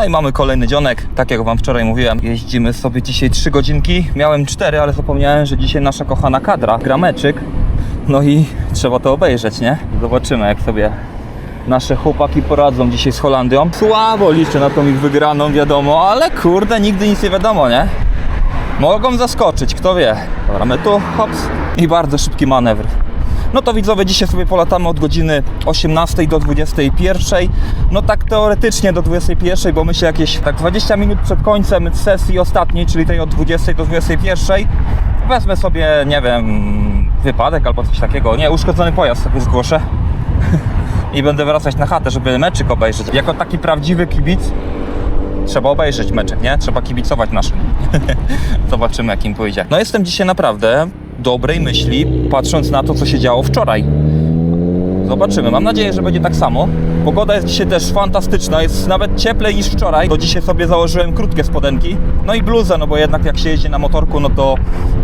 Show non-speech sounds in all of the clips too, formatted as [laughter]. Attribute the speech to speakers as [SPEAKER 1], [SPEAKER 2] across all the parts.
[SPEAKER 1] No i mamy kolejny dzionek, tak jak wam wczoraj mówiłem. Jeździmy sobie dzisiaj 3 godzinki. Miałem 4, ale zapomniałem, że dzisiaj nasza kochana kadra gra meczyk. No i trzeba to obejrzeć, nie? Zobaczymy jak sobie nasze chłopaki poradzą dzisiaj z Holandią. Słabo liczę na tą ich wygraną, wiadomo, ale kurde, nigdy nic nie wiadomo, nie? Mogą zaskoczyć, kto wie. Dobra, my tu, hops. I bardzo szybki manewr. No to widzowie, dzisiaj sobie polatamy od godziny 18 do 21. No tak teoretycznie do 21, bo myślę jakieś tak 20 minut przed końcem sesji ostatniej, czyli tej od 20 do 21. Wezmę sobie, nie wiem, wypadek albo coś takiego. Nie, uszkodzony pojazd sobie zgłoszę. [laughs] I będę wracać na chatę, żeby meczyk obejrzeć. Jako taki prawdziwy kibic trzeba obejrzeć meczek, nie? Trzeba kibicować naszym. [laughs] Zobaczymy, jak im pójdzie. No jestem dzisiaj naprawdę dobrej myśli, patrząc na to, co się działo wczoraj. Zobaczymy. Mam nadzieję, że będzie tak samo. Pogoda jest dzisiaj też fantastyczna, jest nawet cieplej niż wczoraj. Do dzisiaj sobie założyłem krótkie spodenki, no i bluzę, no bo jednak jak się jeździ na motorku, no to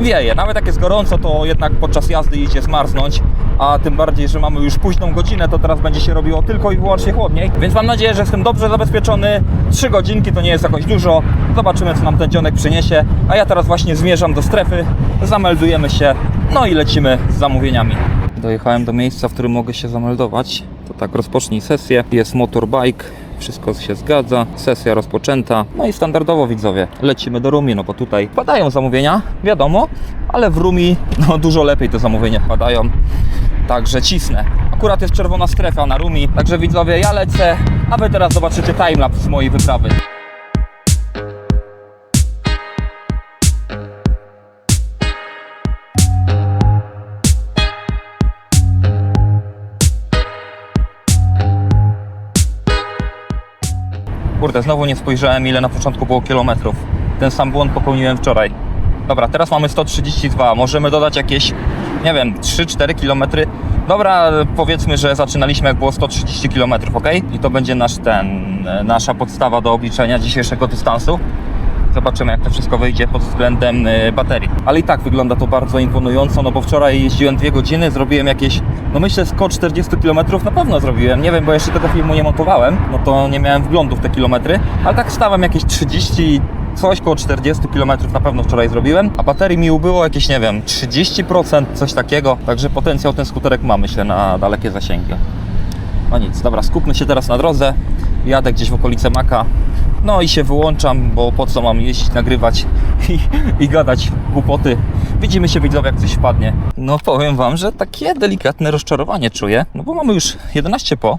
[SPEAKER 1] wieje. Nawet jak jest gorąco, to jednak podczas jazdy idzie zmarznąć, a tym bardziej, że mamy już późną godzinę, to teraz będzie się robiło tylko i wyłącznie chłodniej. Więc mam nadzieję, że jestem dobrze zabezpieczony. Trzy godzinki to nie jest jakoś dużo. Zobaczymy, co nam ten dzionek przyniesie. A ja teraz właśnie zmierzam do strefy, zameldujemy się, no i lecimy z zamówieniami. Dojechałem do miejsca, w którym mogę się zameldować. To tak, rozpocznij sesję. Jest motorbike, wszystko się zgadza. Sesja rozpoczęta. No i standardowo widzowie, lecimy do Rumi, no bo tutaj padają zamówienia, wiadomo, ale w Rumi no dużo lepiej te zamówienia padają. Także cisnę. Akurat jest czerwona strefa na Rumi, także widzowie, ja lecę, a wy teraz zobaczycie timelapse z mojej wyprawy. Kurde, znowu nie spojrzałem ile na początku było kilometrów. Ten sam błąd popełniłem wczoraj. Dobra, teraz mamy 132. Możemy dodać jakieś, nie wiem, 3-4 kilometry. Dobra, powiedzmy, że zaczynaliśmy jak było 130 km, ok? I to będzie nasz ten, nasza podstawa do obliczenia dzisiejszego dystansu. Zobaczymy, jak to wszystko wyjdzie pod względem y, baterii. Ale i tak wygląda to bardzo imponująco, no bo wczoraj jeździłem dwie godziny, zrobiłem jakieś, no myślę, koło 40 km na pewno zrobiłem. Nie wiem, bo jeszcze tego filmu nie montowałem, no to nie miałem wglądu w te kilometry, ale tak stałem jakieś 30 coś koło 40 km na pewno wczoraj zrobiłem, a baterii mi ubyło jakieś, nie wiem, 30%, coś takiego, także potencjał ten skuterek ma, myślę, na dalekie zasięgi. No nic, dobra, skupmy się teraz na drodze. Jadę gdzieś w okolice Maka. No i się wyłączam, bo po co mam jeździć, nagrywać [laughs] i, i gadać głupoty. Widzimy się widzowie, jak coś wpadnie. No powiem wam, że takie delikatne rozczarowanie czuję, no bo mamy już 11 po.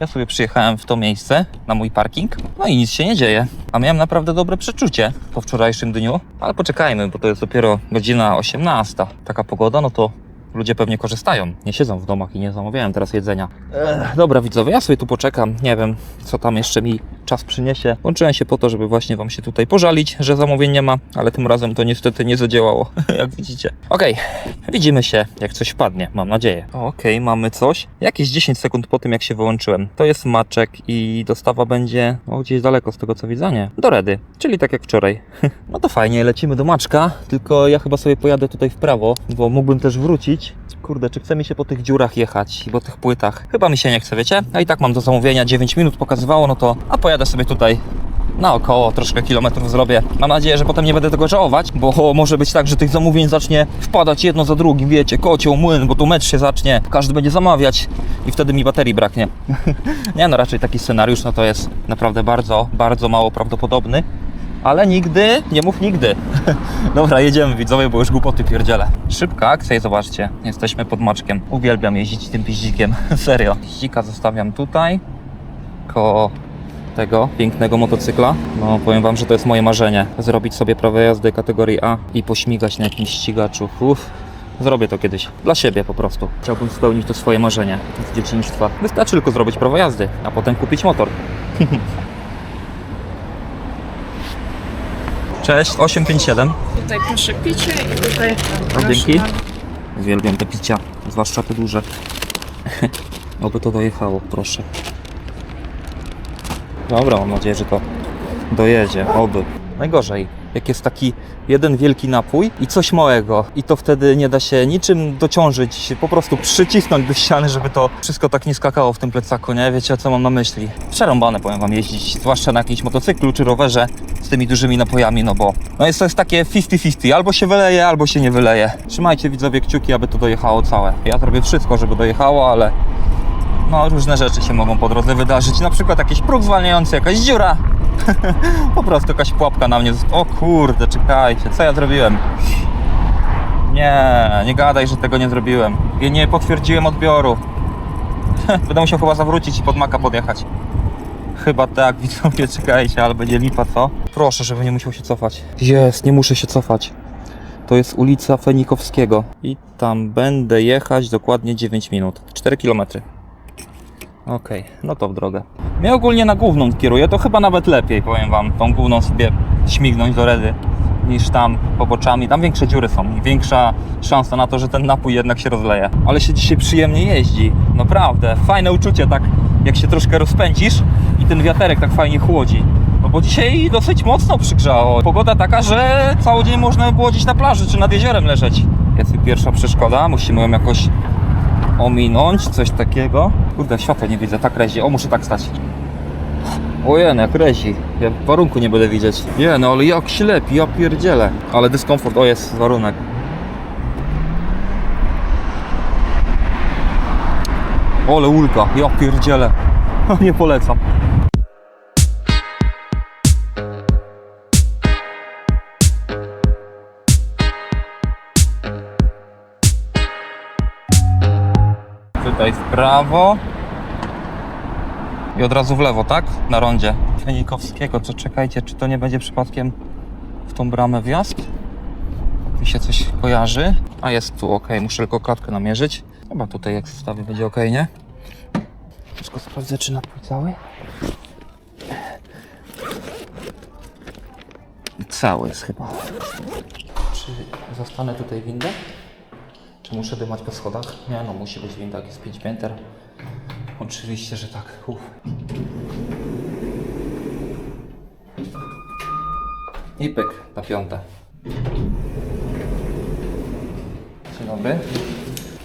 [SPEAKER 1] Ja sobie przyjechałem w to miejsce, na mój parking, no i nic się nie dzieje. A miałem naprawdę dobre przeczucie po wczorajszym dniu, ale poczekajmy, bo to jest dopiero godzina 18. Taka pogoda, no to ludzie pewnie korzystają. Nie siedzą w domach i nie zamawiają teraz jedzenia. Ech, dobra widzowie, ja sobie tu poczekam. Nie wiem, co tam jeszcze mi czas przyniesie. Łączyłem się po to, żeby właśnie wam się tutaj pożalić, że zamówień nie ma, ale tym razem to niestety nie zadziałało, [laughs] jak widzicie. Okej, widzimy się, jak coś wpadnie, mam nadzieję. Okej, mamy coś. Jakieś 10 sekund po tym, jak się wyłączyłem. To jest maczek i dostawa będzie o, gdzieś daleko z tego co widzę, nie? Do Redy, czyli tak jak wczoraj. [laughs] no to fajnie, lecimy do maczka, tylko ja chyba sobie pojadę tutaj w prawo, bo mógłbym też wrócić. Kurde, czy chce mi się po tych dziurach jechać i po tych płytach? Chyba mi się nie chce, wiecie? A i tak mam do zamówienia 9 minut pokazywało, no to a pojadę sobie tutaj naokoło, troszkę kilometrów zrobię. Mam nadzieję, że potem nie będę tego żałować, bo może być tak, że tych zamówień zacznie wpadać jedno za drugim, wiecie, kocioł, młyn, bo tu mecz się zacznie, każdy będzie zamawiać i wtedy mi baterii braknie. [laughs] nie no, raczej taki scenariusz, no to jest naprawdę bardzo, bardzo mało prawdopodobny. Ale nigdy, nie mów nigdy. [laughs] Dobra, jedziemy widzowie, bo już głupoty pierdzielę. Szybka akcja i zobaczcie, jesteśmy pod maczkiem. Uwielbiam jeździć tym piździkiem, [laughs] serio. Piździka zostawiam tutaj, koło tego pięknego motocykla. No powiem wam, że to jest moje marzenie. Zrobić sobie prawo jazdy kategorii A i pośmigać na jakimś ścigaczu. Uff. Zrobię to kiedyś. Dla siebie po prostu. Chciałbym spełnić to swoje marzenie z dzieciństwa. Wystarczy tylko zrobić prawo jazdy, a potem kupić motor. [laughs] Cześć, 857.
[SPEAKER 2] Tutaj proszę picie i tutaj
[SPEAKER 1] O, dzięki. Uwielbiam te picia, zwłaszcza te duże. [laughs] Oby to dojechało, proszę. Dobra, mam nadzieję, że to dojedzie, oby. Najgorzej. jak jest taki jeden wielki napój i coś małego. I to wtedy nie da się niczym dociążyć, po prostu przycisnąć do ściany, żeby to wszystko tak nie skakało w tym plecaku, nie? Wiecie, co mam na myśli. Przerąbane, powiem wam, jeździć, zwłaszcza na jakimś motocyklu czy rowerze z tymi dużymi napojami, no bo no jest to jest takie 50-50, albo się wyleje, albo się nie wyleje. Trzymajcie widzowie kciuki, aby to dojechało całe. Ja zrobię wszystko, żeby dojechało, ale no różne rzeczy się mogą po drodze wydarzyć, na przykład jakiś próg zwalniający, jakaś dziura, [laughs] po prostu jakaś pułapka na mnie. O kurde, czekajcie, co ja zrobiłem? Nie, nie gadaj, że tego nie zrobiłem. Nie potwierdziłem odbioru. [laughs] Będę musiał chyba zawrócić i pod maka podjechać. Chyba tak, [laughs] widzowie, czekajcie, ale będzie lipa, co? Proszę, żeby nie musiał się cofać. Jest, nie muszę się cofać. To jest ulica Fenikowskiego. I tam będę jechać dokładnie 9 minut. 4 kilometry. Okej, no to w drogę. Mnie ogólnie na główną kieruję, to chyba nawet lepiej, powiem wam, tą główną sobie śmignąć do redy niż tam poboczami. Tam większe dziury są większa szansa na to, że ten napój jednak się rozleje. Ale się dzisiaj przyjemnie jeździ, naprawdę. Fajne uczucie, tak jak się troszkę rozpędzisz i ten wiaterek tak fajnie chłodzi. No bo dzisiaj dosyć mocno przygrzało. Pogoda taka, że cały dzień można było gdzieś na plaży czy nad jeziorem leżeć. Jest pierwsza przeszkoda, musimy ją jakoś ominąć, coś takiego. Kurde, światła nie widzę, tak rezi. O, muszę tak stać. Ojej, jak rezi. Ja warunku nie będę widzieć. Nie, no ale jak ślepi, ja pierdzielę. Ale dyskomfort, o jest warunek. Ole ulga, ja pierdzielę. [laughs] Nie polecam. Tutaj w prawo. I od razu w lewo, tak? Na rondzie. Fenikowskiego, to czekajcie, czy to nie będzie przypadkiem w tą bramę wjazd? Tak Mi się coś kojarzy. A jest tu, ok, muszę tylko klatkę namierzyć. Chyba tutaj jak wstawię będzie ok, nie? Wszystko sprawdzę, czy napój cały. Cały jest chyba. Czy zastanę tutaj windę? Czy muszę dymać po schodach? Nie, no musi być winda, jak jest 5 pięter. Oczywiście, że tak. Uf. I pyk, na piąte. Dzień dobry.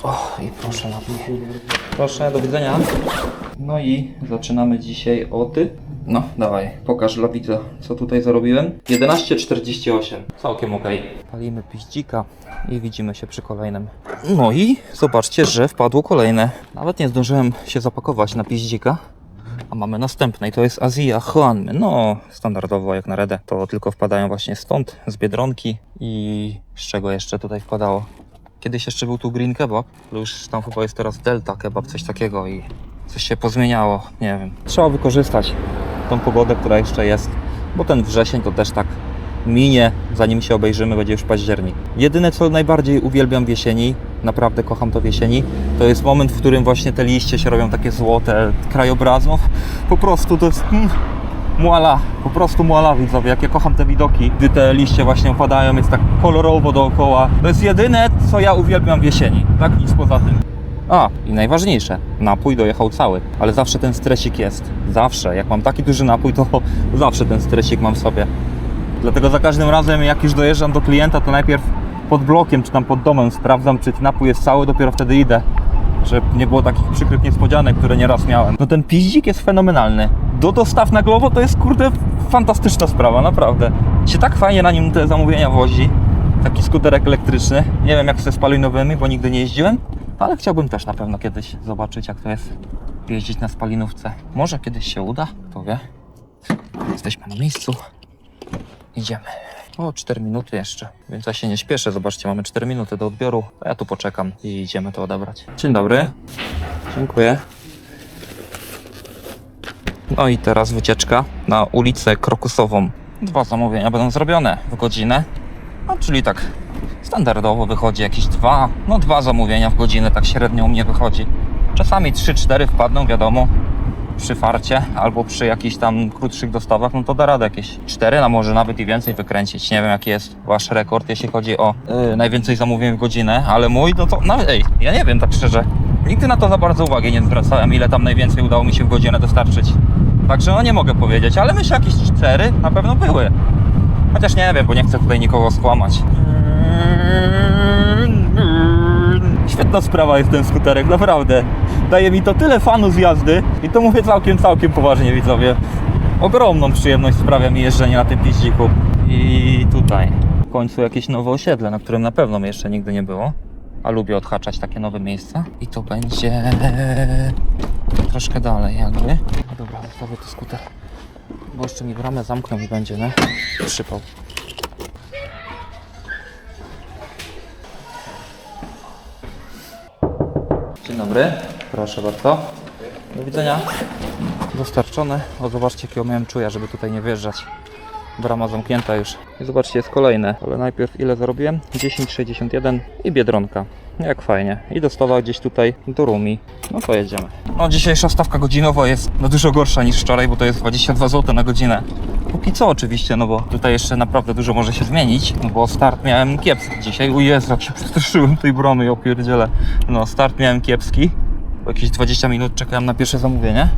[SPEAKER 1] O, i proszę napój. Proszę, do widzenia. No i zaczynamy dzisiaj od... No, dawaj, pokaż dla widza, co tutaj zarobiłem. 11,48. Całkiem ok. Palimy piździka i widzimy się przy kolejnym. No i zobaczcie, że wpadło kolejne. Nawet nie zdążyłem się zapakować na piździka. A mamy następne i to jest Azja Huanmy. No, standardowo jak na redę. To tylko wpadają właśnie stąd, z Biedronki i z czego jeszcze tutaj wpadało. Kiedyś jeszcze był tu Green Kebab, ale już tam chyba jest teraz Delta Kebab, coś takiego i coś się pozmieniało, nie wiem. Trzeba wykorzystać tą pogodę, która jeszcze jest, bo ten wrzesień to też tak minie, zanim się obejrzymy, będzie już październik. Jedyne, co najbardziej uwielbiam w jesieni, naprawdę kocham to w jesieni, to jest moment, w którym właśnie te liście się robią takie złote, krajobrazów. Po prostu to jest... Mm, Muala, po prostu muala widzowie, jak ja kocham te widoki, gdy te liście właśnie opadają, jest tak kolorowo dookoła. To jest jedyne, co ja uwielbiam w jesieni, tak nic poza tym. A, i najważniejsze, napój dojechał cały, ale zawsze ten stresik jest. Zawsze. Jak mam taki duży napój, to [laughs] zawsze ten stresik mam w sobie. Dlatego za każdym razem, jak już dojeżdżam do klienta, to najpierw pod blokiem czy tam pod domem sprawdzam, czy napój jest cały, dopiero wtedy idę. Żeby nie było takich przykrych niespodzianek, które nieraz miałem. No ten piździk jest fenomenalny. Do dostaw na Glovo to jest kurde fantastyczna sprawa, naprawdę. Się tak fajnie na nim te zamówienia wozi. Taki skuterek elektryczny. Nie wiem jak ze spalinowymi, bo nigdy nie jeździłem, ale chciałbym też na pewno kiedyś zobaczyć jak to jest jeździć na spalinówce. Może kiedyś się uda, kto wie. Jesteśmy na miejscu. Idziemy. O, 4 minuty jeszcze, więc ja się nie śpieszę. Zobaczcie, mamy 4 minuty do odbioru. Ja tu poczekam i idziemy to odebrać. Dzień dobry. Dziękuję. No i teraz wycieczka na ulicę Krokusową. Dwa zamówienia będą zrobione w godzinę. No, czyli tak standardowo wychodzi jakieś dwa, no dwa zamówienia w godzinę, tak średnio u mnie wychodzi. Czasami 3-4 wpadną, wiadomo, przy farcie albo przy jakichś tam krótszych dostawach, no to da radę jakieś 4, a może nawet i więcej wykręcić. Nie wiem jaki jest wasz rekord, jeśli chodzi o yy, najwięcej zamówień w godzinę, ale mój, no to, no ej, ja nie wiem tak szczerze. Nigdy na to za bardzo uwagi nie zwracałem, ile tam najwięcej udało mi się w godzinę dostarczyć. Także no nie mogę powiedzieć, ale myślę jakieś 4 na pewno były. Chociaż nie wiem, bo nie chcę tutaj nikogo skłamać. Świetna sprawa jest ten skuterek, naprawdę. Daje mi to tyle fanu z jazdy i to mówię całkiem, całkiem poważnie widzowie. Ogromną przyjemność sprawia mi jeżdżenie na tym piździku. I tutaj w końcu jakieś nowe osiedle, na którym na pewno jeszcze nigdy nie było. A lubię odhaczać takie nowe miejsca. I to będzie troszkę dalej jakby. No dobra, zostawię to skuter. Bo jeszcze mi bramę zamkną i będzie, nie? Przypał. Dzień dobry. Proszę bardzo. Do widzenia. Dostarczone. O, zobaczcie, jakiego miałem czuja, żeby tutaj nie wjeżdżać. Brama zamknięta już. I zobaczcie, jest kolejne. Ale najpierw ile zarobiłem? 10,61 i Biedronka. Jak fajnie. I dostawa gdzieś tutaj do Rumi. No to jedziemy. No dzisiejsza stawka godzinowa jest no dużo gorsza niż wczoraj, bo to jest 22 zł na godzinę. Póki co oczywiście, no bo tutaj jeszcze naprawdę dużo może się zmienić, no bo start miałem kiepski dzisiaj. Jak się przestraszyłem tej bramy, ja pierdzielę. No start miałem kiepski. Jakieś 20 minut czekałem na pierwsze zamówienie.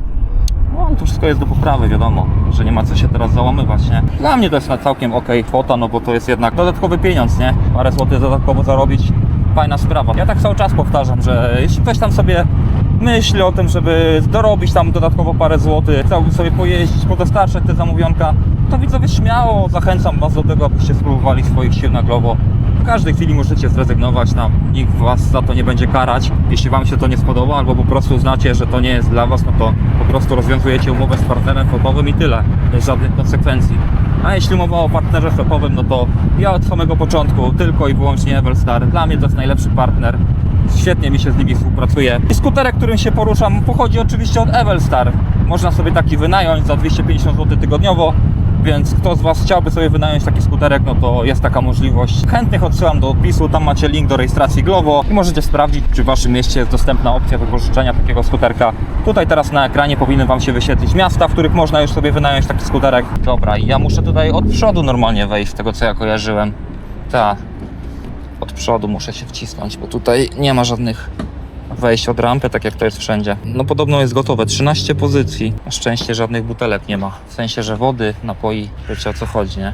[SPEAKER 1] No, to wszystko jest do poprawy, wiadomo, że nie ma co się teraz załamywać, nie? Dla mnie to jest na całkiem ok kwota, no bo to jest jednak dodatkowy pieniądz, nie? Parę złotych dodatkowo zarobić, fajna sprawa. Ja tak cały czas powtarzam, że jeśli ktoś tam sobie myśli o tym, żeby dorobić tam dodatkowo parę złotych, chciałby sobie pojeździć, podostarczać te zamówionka, to widzowie śmiało zachęcam Was do tego, abyście spróbowali swoich sił na Glovo. W każdej chwili możecie zrezygnować, tam nikt Was za to nie będzie karać. Jeśli Wam się to nie spodoba, albo po prostu uznacie, że to nie jest dla Was, no to po prostu rozwiązujecie umowę z partnerem flotowym i tyle. Bez żadnych konsekwencji. A jeśli mowa o partnerze flotowym, no to ja od samego początku tylko i wyłącznie Evelstar. Dla mnie to jest najlepszy partner. Świetnie mi się z nimi współpracuje. I skuterek, którym się poruszam, pochodzi oczywiście od Evelstar. Można sobie taki wynająć za 250 zł tygodniowo. Więc kto z Was chciałby sobie wynająć taki skuterek, no to jest taka możliwość. Chętnych odsyłam do odpisu, tam macie link do rejestracji Glovo i możecie sprawdzić, czy w Waszym mieście jest dostępna opcja wypożyczenia takiego skuterka. Tutaj teraz na ekranie powinny Wam się wyświetlić miasta, w których można już sobie wynająć taki skuterek. Dobra, ja muszę tutaj od przodu normalnie wejść, z tego co ja kojarzyłem. Tak, od przodu muszę się wcisnąć, bo tutaj nie ma żadnych wejść od rampy, tak jak to jest wszędzie. No podobno jest gotowe, 13 pozycji. Na szczęście żadnych butelek nie ma. W sensie, że wody, napoi, wiecie o co chodzi, nie?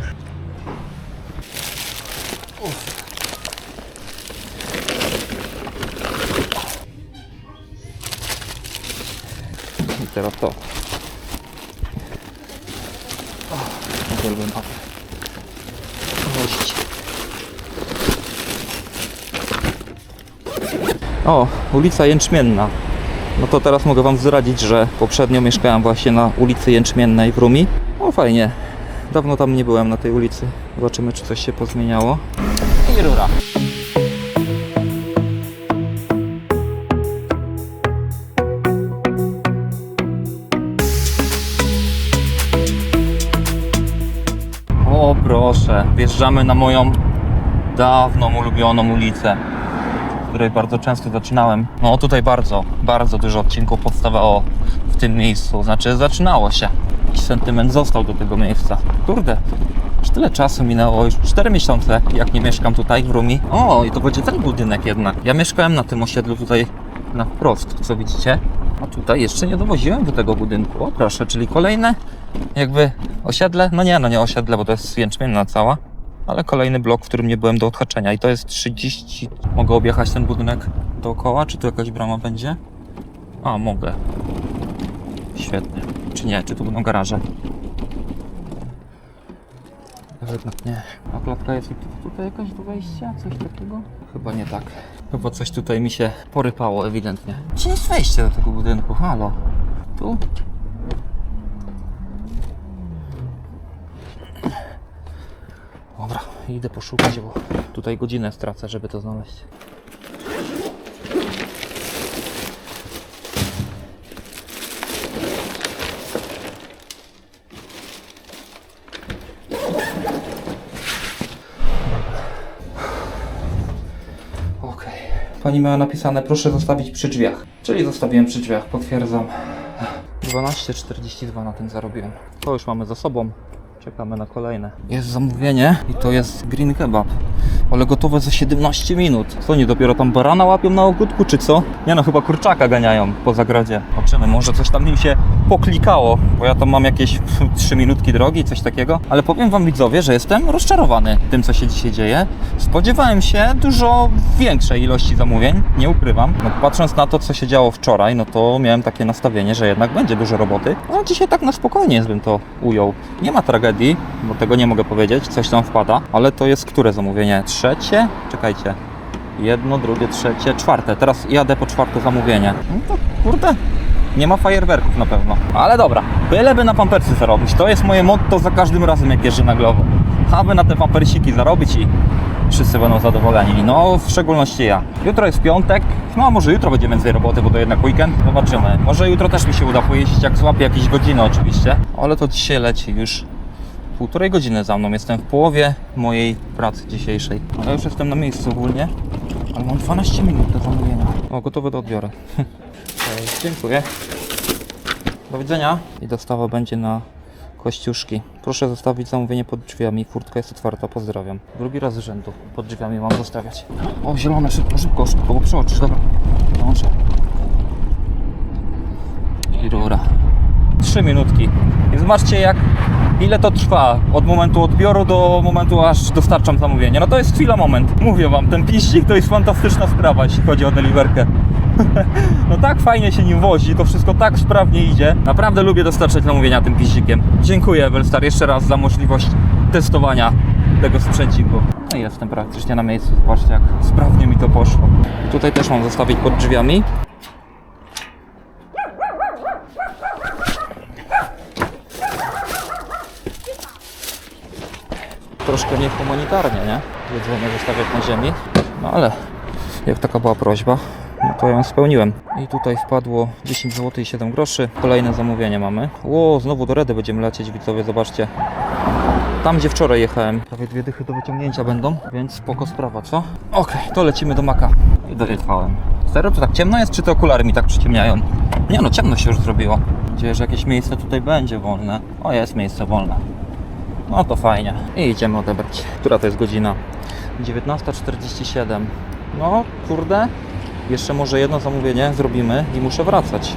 [SPEAKER 1] I teraz to. O, uwielbiam papę. Wozić. O, ulica Jęczmienna. No to teraz mogę Wam zdradzić, że poprzednio mieszkałem właśnie na ulicy Jęczmiennej w Rumi. O, fajnie. Dawno tam nie byłem na tej ulicy. Zobaczymy, czy coś się pozmieniało. I rura. O proszę, wjeżdżamy na moją dawną ulubioną ulicę której bardzo często zaczynałem. No tutaj bardzo, bardzo dużo odcinków powstawało w tym miejscu. Znaczy zaczynało się. Jakiś sentyment został do tego miejsca. Kurde, już tyle czasu minęło, już 4 miesiące, jak nie mieszkam tutaj w Rumi. O, i to będzie ten budynek jednak. Ja mieszkałem na tym osiedlu tutaj na wprost, co widzicie. A tutaj jeszcze nie dowoziłem do tego budynku. O proszę, czyli kolejne jakby osiedle. No nie, no nie osiedle, bo to jest jęczmienna cała ale kolejny blok, w którym nie byłem do odhaczenia i to jest 30. Mogę objechać ten budynek dookoła, czy tu jakaś brama będzie? A, mogę. Świetnie. Czy nie? Czy tu będą garaże? Jednak nie. A klatka jest tutaj jakaś do wejścia? Coś takiego? Chyba nie tak. Chyba coś tutaj mi się porypało ewidentnie. Gdzie jest wejście do tego budynku? Halo? Tu? Dobra, idę poszukać, bo tutaj godzinę stracę, żeby to znaleźć. Okej. Pani miała napisane, proszę zostawić przy drzwiach. Czyli zostawiłem przy drzwiach, potwierdzam. 12,42 na tym zarobiłem. To już mamy za sobą. Czekamy na kolejne. Jest zamówienie i to jest green kebab. Ale gotowe za 17 minut. Co oni dopiero tam barana łapią na ogródku, czy co? Nie no, chyba kurczaka ganiają po zagrodzie. Zobaczymy, może coś tam im się poklikało, bo ja to mam jakieś [laughs] 3 minutki drogi, coś takiego. Ale powiem wam widzowie, że jestem rozczarowany tym, co się dzisiaj dzieje. Spodziewałem się dużo większej ilości zamówień, nie ukrywam. No, patrząc na to, co się działo wczoraj, no to miałem takie nastawienie, że jednak będzie dużo roboty. No dzisiaj tak na spokojnie bym to ujął. Nie ma tragedii, bo tego nie mogę powiedzieć, coś tam wpada. Ale to jest które zamówienie? Trzecie? Czekajcie. Jedno, drugie, trzecie, czwarte. Teraz jadę po czwarte zamówienie. No to kurde, nie ma fajerwerków na pewno. Ale dobra, byleby na pampersy zarobić. To jest moje motto za każdym razem, jak jeżdżę na Glovo. Aby na te pampersiki zarobić i wszyscy będą zadowoleni. No, w szczególności ja. Jutro jest piątek. No, a może jutro będzie więcej roboty, bo to jednak weekend. Zobaczymy. Może jutro też mi się uda pojeździć, jak złapię jakieś godziny oczywiście. Ale to dzisiaj leci już półtorej godziny za mną. Jestem w połowie mojej pracy dzisiejszej. Ja już jestem na miejscu ogólnie, ale mam 12 minut do zamówienia. O, gotowe do odbioru. [laughs] Dziękuję. Do widzenia. I dostawa będzie na Kościuszki. Proszę zostawić zamówienie pod drzwiami. Furtka jest otwarta, pozdrawiam. Drugi raz z rzędu. Pod drzwiami mam zostawiać. O, zielone, szybko, szybko, szybko, bo przeoczysz, dobra. Dołączę. I rura. Trzy minutki. I zobaczcie jak ile to trwa od momentu odbioru do momentu aż dostarczam zamówienie. No to jest chwila, moment. Mówię wam, ten piścik to jest fantastyczna sprawa, jeśli chodzi o deliverkę. [laughs] no tak fajnie się nim wozi, to wszystko tak sprawnie idzie. Naprawdę lubię dostarczać zamówienia tym piścikiem. Dziękuję Evelstar jeszcze raz za możliwość testowania tego sprzęciku. No i jestem praktycznie na miejscu. Zobaczcie jak sprawnie mi to poszło. Tutaj też mam zostawić pod drzwiami. Troszkę niehumanitarnie, nie? Jedzenie zostawiać na ziemi. No ale jak taka była prośba, no to ją spełniłem. I tutaj wpadło 10 zł i 7 groszy. Kolejne zamówienie mamy. Ło, znowu do Redy będziemy lecieć, widzowie, zobaczcie. Tam, gdzie wczoraj jechałem. Prawie dwie dychy do wyciągnięcia będą, więc spoko sprawa, co? Okej, to lecimy do Maka. I dojeżdżałem. Serio, to tak ciemno jest, czy te okulary mi tak przyciemniają? Nie no, ciemno się już zrobiło. Mam nadzieję, że jakieś miejsce tutaj będzie wolne. O, jest miejsce wolne. No to fajnie. I idziemy odebrać. Która to jest godzina? 19.47. No, kurde. Jeszcze może jedno zamówienie zrobimy i muszę wracać.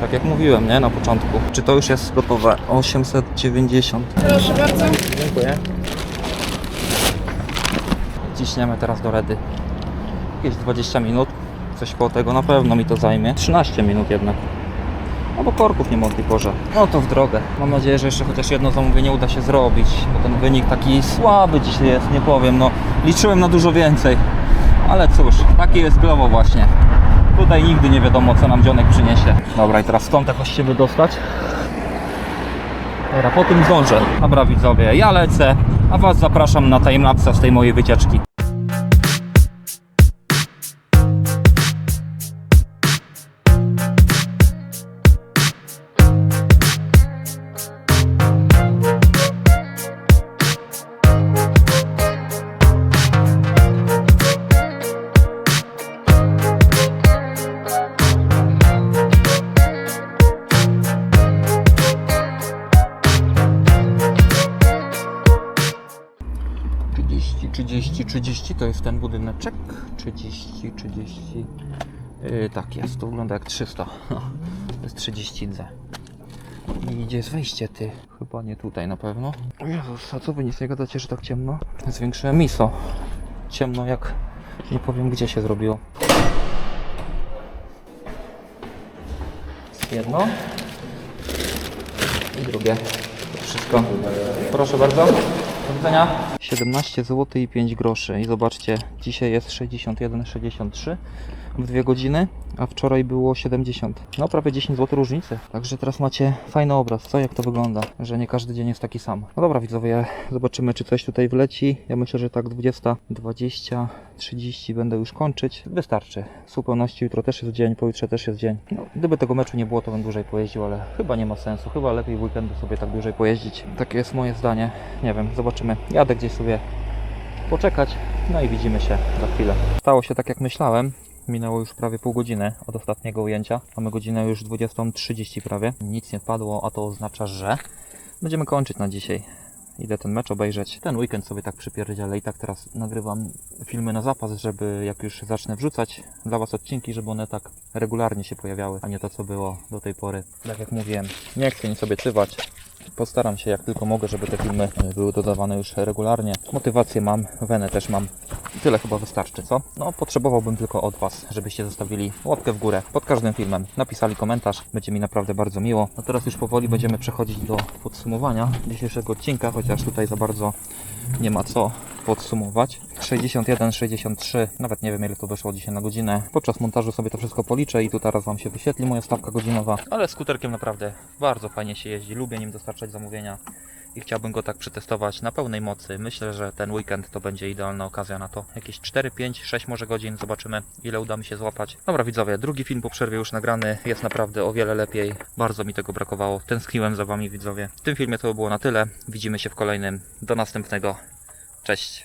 [SPEAKER 1] Tak jak mówiłem, nie? Na początku. Czy to już jest gotowe? 890.
[SPEAKER 2] Proszę bardzo.
[SPEAKER 1] Dziękuję. Ciśniemy teraz do Redy. Jakieś 20 minut. Coś koło tego na pewno mi to zajmie. 13 minut jednak. No bo korków nie mogli porze. No to w drogę. Mam nadzieję, że jeszcze chociaż jedno zamówienie uda się zrobić, bo ten wynik taki słaby dzisiaj jest, nie powiem. No liczyłem na dużo więcej. Ale cóż, takie jest Glovo właśnie. Tutaj nigdy nie wiadomo, co nam dzionek przyniesie. Dobra, i teraz stąd jakoś się wydostać. Dobra, po tym zdążę. Dobra widzowie, ja lecę, a Was zapraszam na timelapsa z tej mojej wycieczki. To jest ten budyneczek. 30, 30. Yy, tak jest, to wygląda jak 300. [laughs] To jest 30 D. I gdzie jest wejście ty? Chyba nie tutaj na pewno. O Jezus, a co wy nic nie gadacie, że tak ciemno? Zwiększyłem miso. Ciemno jak nie powiem gdzie się zrobiło. Jedno. I drugie. To wszystko. Proszę bardzo. Do widzenia. 17 zł i 5 groszy. I zobaczcie, dzisiaj jest 61,63 w dwie godziny, a wczoraj było 70. No prawie 10 zł różnicy. Także teraz macie fajny obraz, co jak to wygląda, że nie każdy dzień jest taki sam. No dobra widzowie, zobaczymy czy coś tutaj wleci. Ja myślę, że tak 20, 20, 30 będę już kończyć. Wystarczy. W zupełności jutro też jest dzień, pojutrze też jest dzień. No, gdyby tego meczu nie było, to bym dłużej pojeździł, ale chyba nie ma sensu. Chyba lepiej w weekendu sobie tak dłużej pojeździć. Takie jest moje zdanie. Nie wiem, zobaczymy. Jadę gdzieś sobie poczekać, no i widzimy się za chwilę. Stało się tak jak myślałem. Minęło już prawie pół godziny od ostatniego ujęcia. Mamy godzinę już 20.30 prawie. Nic nie padło, a to oznacza, że będziemy kończyć na dzisiaj. Idę ten mecz obejrzeć. Ten weekend sobie tak przypierdzielę i tak teraz nagrywam filmy na zapas, żeby jak już zacznę wrzucać dla Was odcinki, żeby one tak regularnie się pojawiały, a nie to co było do tej pory. Tak jak mówiłem, nie chcę nic obiecywać. Postaram się jak tylko mogę, żeby te filmy e, były dodawane już regularnie. Motywację mam, wenę też mam. Tyle chyba wystarczy, co? No, potrzebowałbym tylko od Was, żebyście zostawili łapkę w górę pod każdym filmem, napisali komentarz, będzie mi naprawdę bardzo miło. No teraz już powoli będziemy przechodzić do podsumowania dzisiejszego odcinka, chociaż tutaj za bardzo nie ma co podsumować. 61, 63, nawet nie wiem ile to wyszło dzisiaj na godzinę. Podczas montażu sobie to wszystko policzę i tu teraz Wam się wyświetli moja stawka godzinowa. Ale skuterkiem naprawdę bardzo fajnie się jeździ, lubię nim dostarczać zamówienia i chciałbym go tak przetestować na pełnej mocy. Myślę, że ten weekend to będzie idealna okazja na to. Jakieś 4, 5, 6 może godzin, zobaczymy ile uda mi się złapać. Dobra widzowie, drugi film po przerwie już nagrany, jest naprawdę o wiele lepiej. Bardzo mi tego brakowało, tęskniłem za Wami widzowie. W tym filmie to było na tyle, widzimy się w kolejnym. Do następnego, cześć.